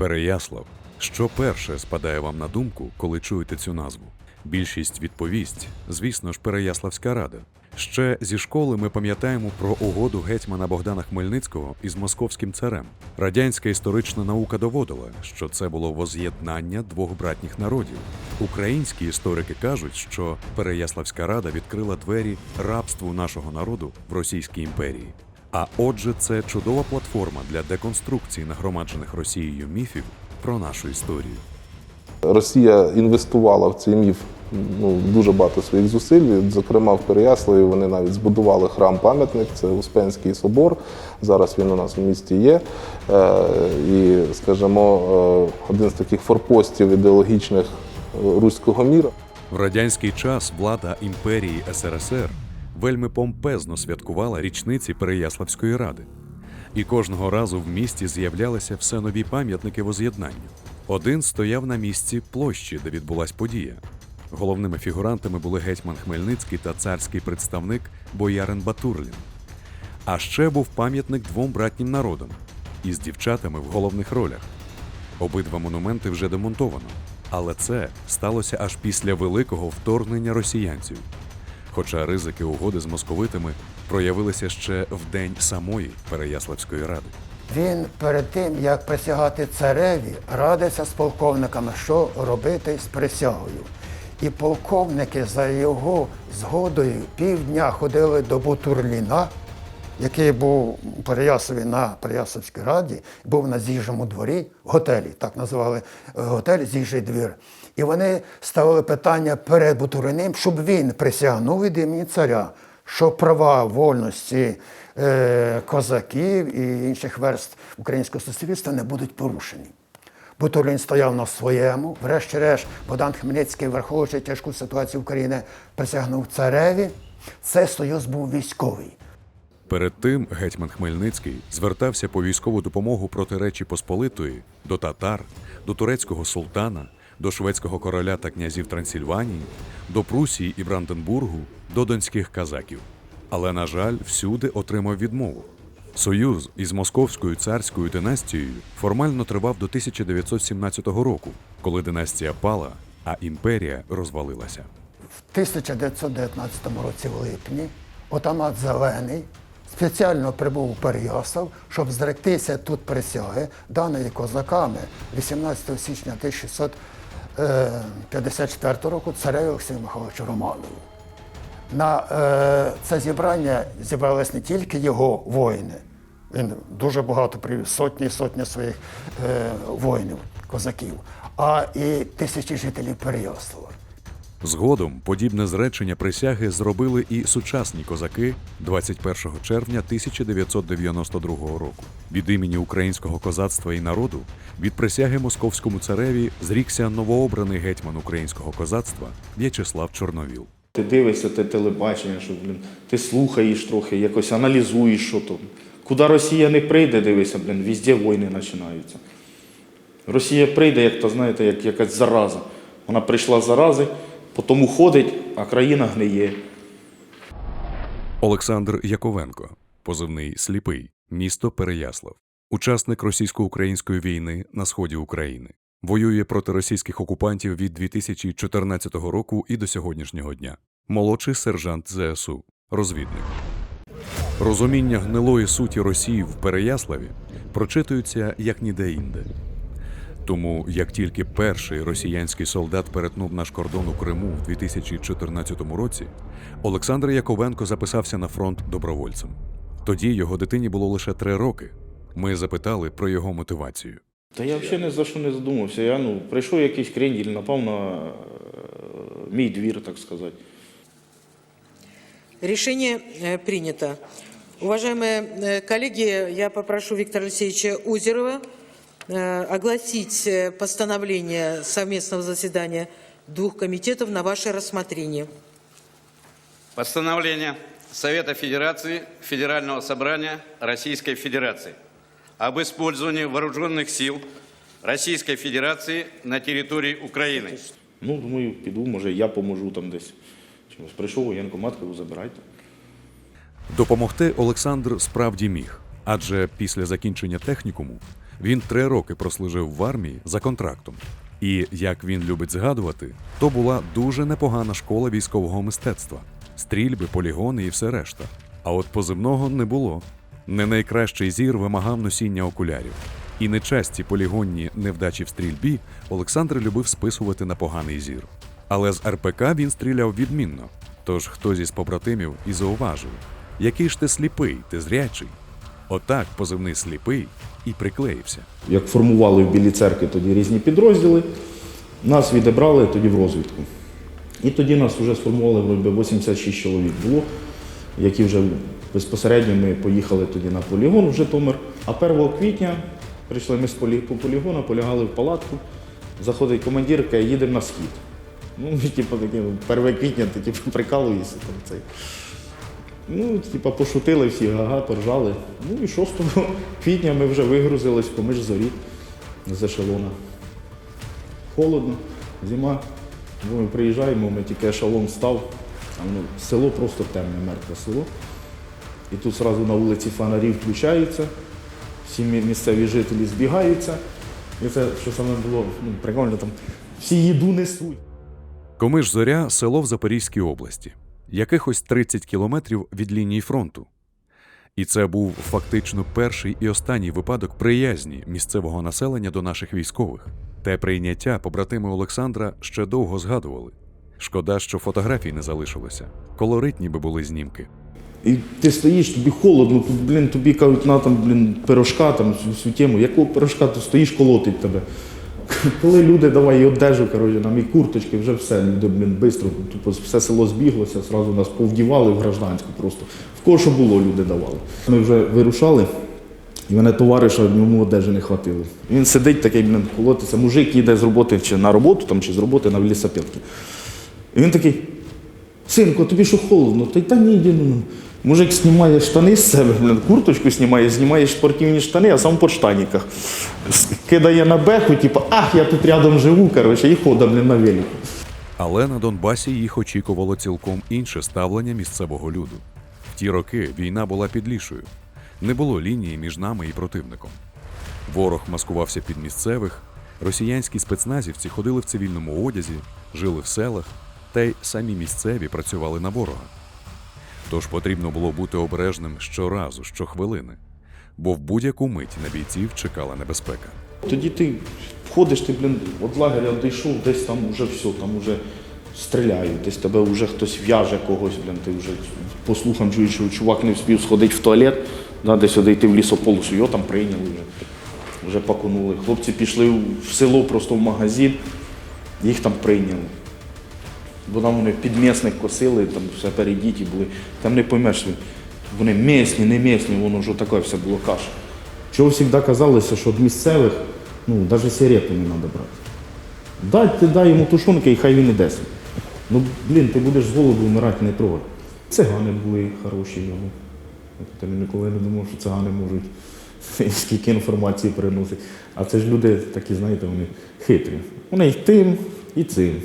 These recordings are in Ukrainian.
Переяслав. Що перше спадає вам на думку, коли чуєте цю назву? Більшість відповість, звісно ж, Переяславська рада. Ще зі школи ми пам'ятаємо про угоду гетьмана Богдана Хмельницького із московським царем. Радянська історична наука доводила, що це було воз'єднання двох братніх народів. Українські історики кажуть, що Переяславська рада відкрила двері рабству нашого народу в Російській імперії. А отже, це чудова платформа для деконструкції нагромаджених Росією міфів про нашу історію. Росія інвестувала в цей міф ну, дуже багато своїх зусиль. Зокрема, в Переяславі вони навіть збудували храм-пам'ятник, це Успенський собор. Зараз він у нас в місті є. Е, І, скажімо, е, один з таких форпостів ідеологічних е, руського міра. В радянський час влада імперії СРСР вельми помпезно святкувала річниці Переяславської ради. І кожного разу в місті з'являлися все нові пам'ятники воз'єднанню. Один стояв на місці площі, де відбулась подія. Головними фігурантами були гетьман Хмельницький та царський представник боярин Батурлін. А ще був пам'ятник двом братнім народам із дівчатами в головних ролях. Обидва монументи вже демонтовано, але це сталося аж після великого вторгнення росіянців. Хоча ризики угоди з московитами проявилися ще в день самої Переяславської ради. Він перед тим, як присягати цареві, радився з полковниками, що робити з присягою. І полковники за його згодою півдня ходили до Бутурліна, який був у Переяславі на Переяславській раді, був на з'їжджому дворі, готелі, так називали е, готель з'їжджий двір. І вони ставили питання перед Бутуриним, щоб він присягнув від імені царя, що права вольності е, козаків і інших верств українського суспільства не будуть порушені. Бутурлін стояв на своєму. Врешті-решт, Богдан Хмельницький, враховуючи тяжку ситуацію України, присягнув цареві. Цей союз був військовий. Перед тим гетьман Хмельницький звертався по військову допомогу проти Речі Посполитої до татар, до турецького султана, до шведського короля та князів Трансильванії, до Прусії і Бранденбургу, до донських казаків. Але, на жаль, всюди отримав відмову. Союз із московською царською династією формально тривав до 1917 року, коли династія пала, а імперія розвалилася. В 1919 році в липні отамат Зелений спеціально прибув у Переяслав, щоб зректися тут присяги, даної козаками 18 січня 1654 року цареві Олексію Михайловичу Романову. На е, це зібрання зібрались не тільки його воїни, він дуже багато привів, сотні і сотні своїх е, воїнів, козаків, а і тисячі жителів Переяслава. Згодом подібне зречення присяги зробили і сучасні козаки 21 червня 1992 року. Від імені українського козацтва і народу від присяги московському цареві зрікся новообраний гетьман українського козацтва В'ячеслав Чорновіл. Ти дивишся те телебачення, що блін, ти слухаєш трохи, якось аналізуєш, що то. Куди Росія не прийде, дивися, блін, везде війни починаються. Росія прийде, як то знаєте, як якась зараза. Вона прийшла зарази, потім уходить, а країна гниє. Олександр Яковенко, позивний сліпий, місто Переяслав, учасник російсько-української війни на сході України. Воює проти російських окупантів від 2014 року і до сьогоднішнього дня. Молодший сержант ЗСУ, розвідник. Розуміння гнилої суті Росії в Переяславі прочитується як ніде інде. Тому, як тільки перший росіянський солдат перетнув наш кордон у Криму в 2014 році, Олександр Яковенко записався на фронт добровольцем. Тоді його дитині було лише три роки. Ми запитали про його мотивацію. Та я взагалі ні за що не задумався. Я ну, прийшов якийсь кренділь, напав на е, мій двір, так сказати. Решение э, принято. Уважаемые э, коллеги, я попрошу Виктора Алексеевича Озерова э, огласить э, постановление совместного заседания двух комитетов на ваше рассмотрение. Постановление Совета Федерации Федерального собрания Российской Федерации об использовании вооруженных сил Российской Федерации на территории Украины. Ну, думаю, піду, може, я поможу там десь. Чимось прийшов воєнкомат, кажу, забирайте. Допомогти Олександр справді міг, адже після закінчення технікуму він три роки прослужив в армії за контрактом. І, як він любить згадувати, то була дуже непогана школа військового мистецтва, стрільби, полігони і все решта. А от позивного не було. Не найкращий зір вимагав носіння окулярів. І нечасті полігонні невдачі в стрільбі Олександр любив списувати на поганий зір. Але з РПК він стріляв відмінно. Тож хтось із побратимів і зауважив: який ж ти сліпий, ти зрячий. Отак позивний сліпий і приклеївся. Як формували в Білій церкві тоді різні підрозділи, нас відібрали тоді в розвідку. І тоді нас вже сформували вроде, 86 чоловік було, які вже безпосередньо ми поїхали тоді на полігон в Житомир. А 1 квітня прийшли ми з по полігону, полягали в палатку. Заходить командир, каже, їдемо на схід. Ну, ми, типу, такі, ну, 1 квітня, ти типу, прикалуєшся там цей. Ну, типа, пошутили всі, ага, поржали. Ну і 6 квітня ми вже вигрузились по між зорі з ешелона. Холодно, зима. Ну, Ми приїжджаємо, ми тільки ешелон став. Там, ну, село просто темне, мертве село. І тут одразу на вулиці фонарі включаються, всі місцеві жителі збігаються. І це, що саме було ну, прикольно, там всі їду несуть. Комиш Зоря село в Запорізькій області, якихось 30 кілометрів від лінії фронту. І це був фактично перший і останній випадок приязні місцевого населення до наших військових. Те прийняття побратими Олександра ще довго згадували. Шкода, що фотографій не залишилося. Колоритні би були знімки. І ти стоїш, тобі холодно, блін, тобі кажуть, на там, блін, пирожка, там всю, тему. Якого пирожка, ти стоїш, колотить тебе. Коли люди давай і одежу, коротше, нам і курточки, вже все, люди, блін, швидко, тупо все село збіглося, зразу нас повдівали в гражданську просто. В що було, люди давали. Ми вже вирушали, і мене товариша, йому одежі не хватило. Він сидить такий, блін, колотиться, мужик їде з роботи чи на роботу, там, чи з роботи на лісопілки. І він такий, Синку, тобі що холодно? Та й та ні, йди, ну. Мужик знімає штани з себе, блін, курточку знімає, знімає спортивні штани, а сам по штаніках. Кидає на беху, типу, ах, я тут рядом живу, коротше, і ходить, блін, на велику. Але на Донбасі їх очікувало цілком інше ставлення місцевого люду. В ті роки війна була підлішою. Не було лінії між нами і противником. Ворог маскувався під місцевих, росіянські спецназівці ходили в цивільному одязі, жили в селах, та й самі місцеві працювали на ворога. Тож потрібно було бути обережним щоразу, щохвилини, бо в будь-яку мить на бійців чекала небезпека. Тоді ти входиш, ти, блін, від лагеря дійшов, десь там вже все, там вже стріляють, десь тебе вже хтось в'яже когось, блін, ти вже по слухам чуєш, що чувак не встиг сходити в туалет, да, десь одійти в лісополосу, його там прийняли вже, вже пакунули. Хлопці пішли в село просто в магазин, їх там прийняли. Бо там вони підмісних косили, там все передіті були. Там не поймеш, вони місні, не місні, воно вже таке все було каша. Чого завжди казалося, що від місцевих ну, навіть сигарету не треба брати. Дай, ти дай йому тушонки і хай він іде. Ну, блін, ти будеш з голоду вмирати, не трогай. Цигани були хороші йому. Я ніколи не думав, що цигани можуть скільки інформації переносять. А це ж люди такі, знаєте, вони хитрі. Вони й тим, і цим.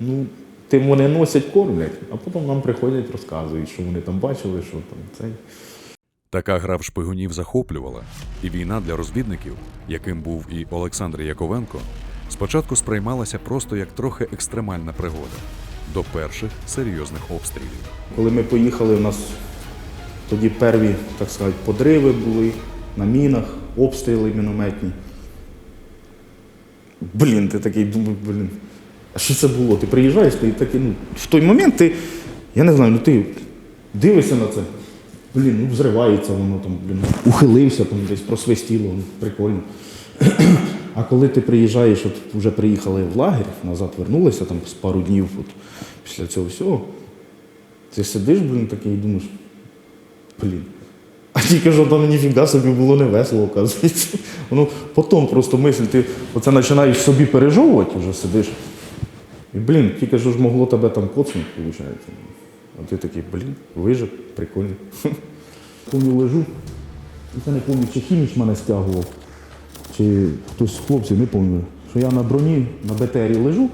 Ну, тим вони носять, кормлять, а потім нам приходять, розказують, що вони там бачили, що там цей. Така гра в шпигунів захоплювала, і війна для розвідників, яким був і Олександр Яковенко, спочатку сприймалася просто як трохи екстремальна пригода до перших серйозних обстрілів. Коли ми поїхали, у нас тоді перві, так сказати, подриви були на мінах, обстріли мінометні. Блін, ти такий думаєш, блін. Що це було? Ти приїжджаєш, ти такий, ну, в той момент ти, я не знаю, ну ти дивишся на це. Блін, ну взривається воно там, блін, ухилився, там десь просвистіло, ну, прикольно. А коли ти приїжджаєш, от вже приїхали в лагерь, назад вернулися там з пару днів от, після цього всього, ти сидиш, блін, такий і думаєш, блін. А тільки що там ніфіга собі було не весело, оказується. Воно потім просто мисль, ти оце починаєш собі пережовувати, вже сидиш. І, блін, тільки ж могло тебе там коцнути, виходить. А ти такий, блін, вижив, прикольно. Помню, лежу, і це не пам'ятаю, чи хіміч мене стягував, чи хтось з хлопців, не пам'ятаю, що я на броні, на БТРі лежу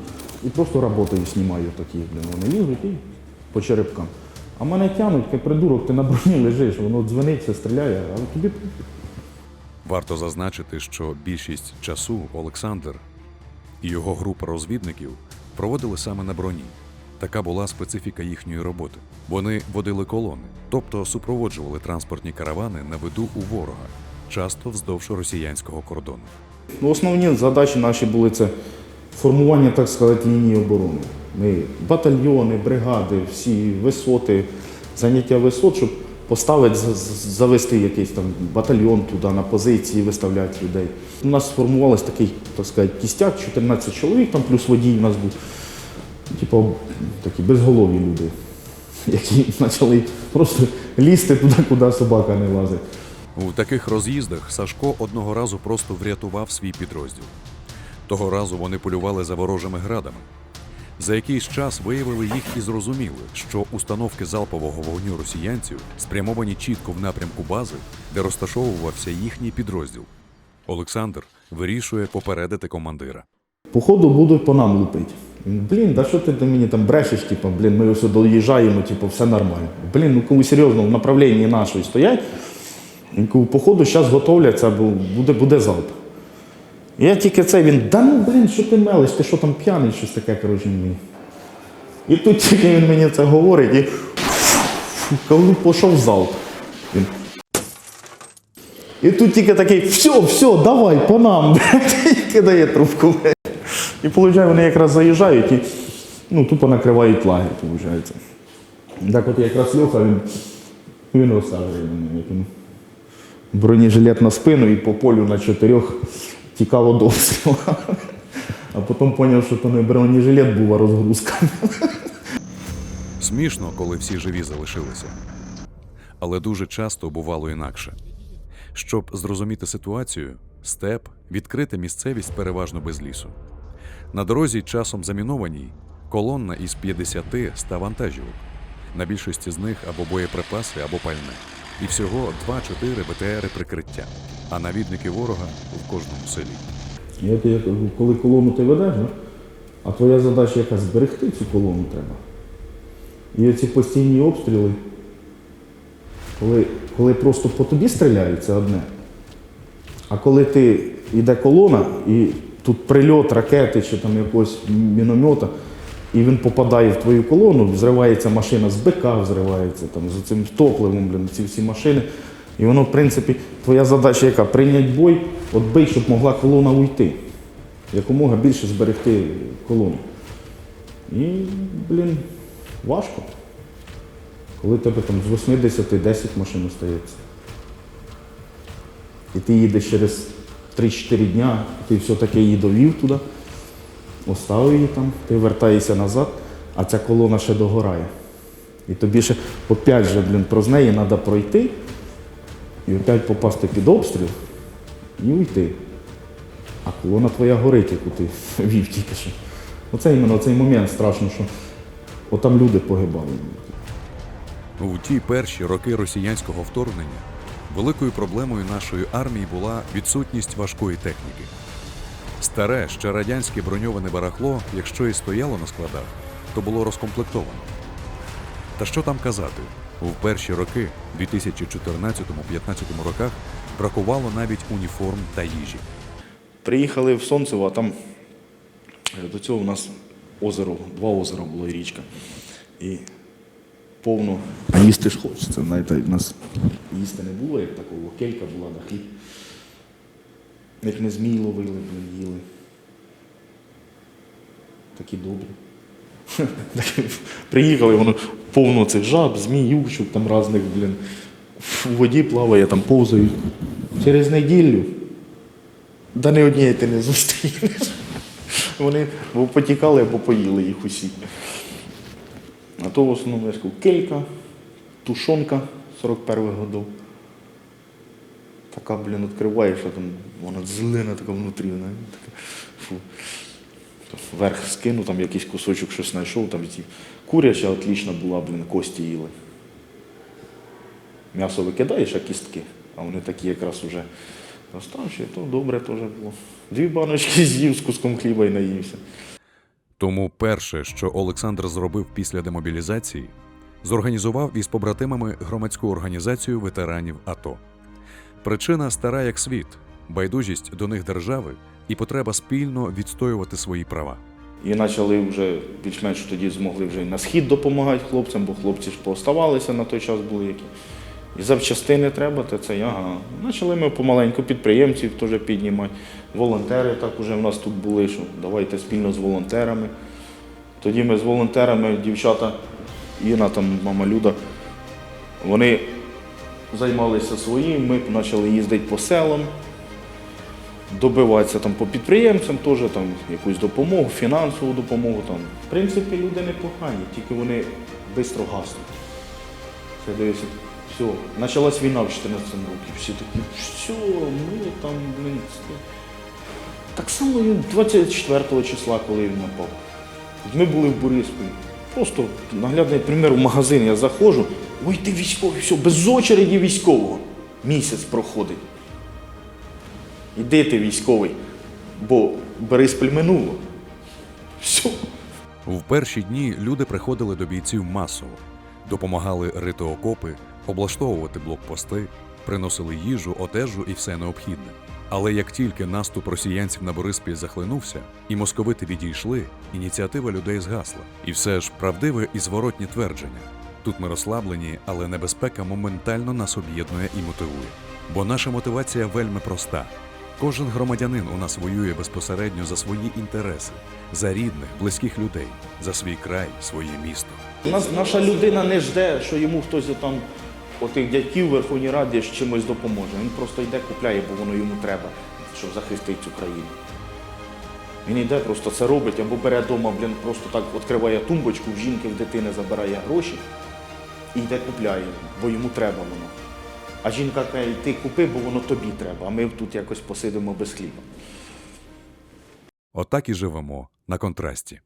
і просто роботою знімаю такі, блін, вони лізуть і по черепкам. А мене тянуть, як придурок, ти на броні лежиш, воно дзвенить, все стріляє, але тобі Варто зазначити, що більшість часу Олександр і його група розвідників проводили саме на броні. Така була специфіка їхньої роботи. Вони водили колони, тобто супроводжували транспортні каравани на виду у ворога, часто вздовж росіянського кордону. Ну, основні задачі наші були це формування, так сказати, лінії оборони. Ми батальйони, бригади, всі висоти, заняття висот, щоб поставити, завести якийсь там батальйон туди на позиції, виставляти людей. У нас сформувався такий, так сказати, кістяк, 14 чоловік, там плюс водій у нас був. Типу, такі безголові люди, які почали просто лізти туди, куди собака не лазить. У таких роз'їздах Сашко одного разу просто врятував свій підрозділ. Того разу вони полювали за ворожими градами. За якийсь час виявили їх і зрозуміли, що установки залпового вогню росіянців спрямовані чітко в напрямку бази, де розташовувався їхній підрозділ. Олександр вирішує попередити командира. Походу будуть по нам лупити. Блін, да що ти до мені там брешеш, типу, блін, ми ось доїжджаємо, типу, все нормально. Блін, ну коли серйозно в направлінні нашої стоять, кажу, походу зараз готовляться, бо буде, буде залп. Я тільки це, він, да ну блін, що ти мелиш, ти що там п'яний, щось таке, коротше, мені. І тут тільки він мені це говорить, і коли пішов залп. Він, і тут тільки такий, все, все, давай, по нам, і кидає трубку. І виходить, вони якраз заїжджають і ну, тупо накривають лагерь, виходить. Так от якраз Льоха, він, він як він бронежилет на спину і по полю на чотирьох тікав від обстрілу. А потім зрозумів, що то не бронежилет був, а розгрузка. Смішно, коли всі живі залишилися. Але дуже часто бувало інакше. Щоб зрозуміти ситуацію, степ відкрита місцевість переважно без лісу. На дорозі, часом замінованій, колонна із 50 ста вантажівок. На більшості з них або боєприпаси, або пальне. І всього 2-4 БТРи прикриття, а навідники ворога в кожному селі. Коли колону ти ведеш, да? а твоя задача яка зберегти цю колону треба. І оці постійні обстріли, коли, коли просто по тобі стріляють, одне. А коли ти йде колона, і тут прильот ракети чи там якогось міномета, і він попадає в твою колону, взривається машина з БК, взривається там, з цим топливом, блін, ці всі машини. І воно, в принципі, твоя задача яка? Прийняти бой, от щоб могла колона уйти. Якомога більше зберегти колону. І, блін, важко. Коли тебе там з 80 10 машин остається. І ти їдеш через 3-4 дня, ти все-таки її довів туди, оставив її там, ти вертаєшся назад, а ця колона ще догорає. І тобі ще опять же, блін, про неї треба пройти і опять попасти під обстріл і уйти. А колона твоя горить, яку ти вів тільки що. Оце іменно цей момент страшно, що отам люди погибали. У ті перші роки росіянського вторгнення великою проблемою нашої армії була відсутність важкої техніки. Старе, ще радянське броньоване барахло, якщо і стояло на складах, то було розкомплектовано. Та що там казати? У перші роки, 2014-15 роках, бракувало навіть уніформ та їжі. Приїхали в Сонцево, а там е, до цього у нас озеро, два озера було і річка. І повно. А їсти ж хочеться. Знаєте, у нас їсти не було, як такого, келька була на хліб. Як не змій ловили, блін, їли. Такі добрі. Приїхали, воно повно цих жаб, змій, ючок там різних, блін. В воді плаває, там повзають. Через неділю Да не однієї ти не зустрінеш. Вони або потікали, або поїли їх усі. А то в основному я скажу, келька, тушонка 41-х годов. Така, блін, відкриваєш, а там вона зелена така внутрі. вона Така, фу. Вверх скину, там якийсь кусочок щось знайшов, там ці куряча отлічна була, блін, кості їли. М'ясо викидаєш, а кістки, а вони такі якраз уже Оставши, то добре теж було. Дві баночки з'їв з куском хліба і наївся. Тому перше, що Олександр зробив після демобілізації, зорганізував із побратимами громадську організацію ветеранів АТО. Причина стара як світ, байдужість до них держави і потреба спільно відстоювати свої права. І почали вже більш-менш тоді змогли вже і на схід допомагати хлопцям, бо хлопці ж пооставалися на той час були які. І запчастини треба, то це ага. Почали ми помаленьку підприємців теж піднімати. Волонтери так уже в нас тут були, що давайте спільно з волонтерами. Тоді ми з волонтерами, дівчата, Інна, там, мама Люда, вони займалися своїм, ми почали їздити по селам, добиватися там по підприємцям, теж там якусь допомогу, фінансову допомогу. Там. В принципі, люди непогані, тільки вони швидко гаснуть. Це дивися, все, почалась війна в 14 років. Всі такі, що, ми там, блін. це». Так само і 24 числа, коли він напав. Ми були в Борисполі. Просто наглядний примір в магазин я заходжу, ой, ти військовий, все, без очереді військового. Місяць проходить. Іди ти військовий, бо Бориспіль минуло. Все. В перші дні люди приходили до бійців масово, допомагали рити окопи, облаштовувати блокпости, приносили їжу, одежу і все необхідне. Але як тільки наступ росіянців на Бориспіль захлинувся, і московити відійшли, ініціатива людей згасла. І все ж правдиве і зворотні твердження. Тут ми розслаблені, але небезпека моментально нас об'єднує і мотивує. Бо наша мотивація вельми проста. Кожен громадянин у нас воює безпосередньо за свої інтереси, за рідних, близьких людей, за свій край, своє місто. Нас, наша людина не жде, що йому хтось там, отих дядьків в Верховній Раді з чимось допоможе. Він просто йде, купляє, бо воно йому треба, щоб захистити цю країну. Він йде, просто це робить, або бере вдома, блін, просто так відкриває тумбочку, в жінки, в дитини забирає гроші і йде купляє, бо йому треба воно. А жінка каже, ти купи, бо воно тобі треба, а ми тут якось посидимо без хліба. Отак і живемо на контрасті.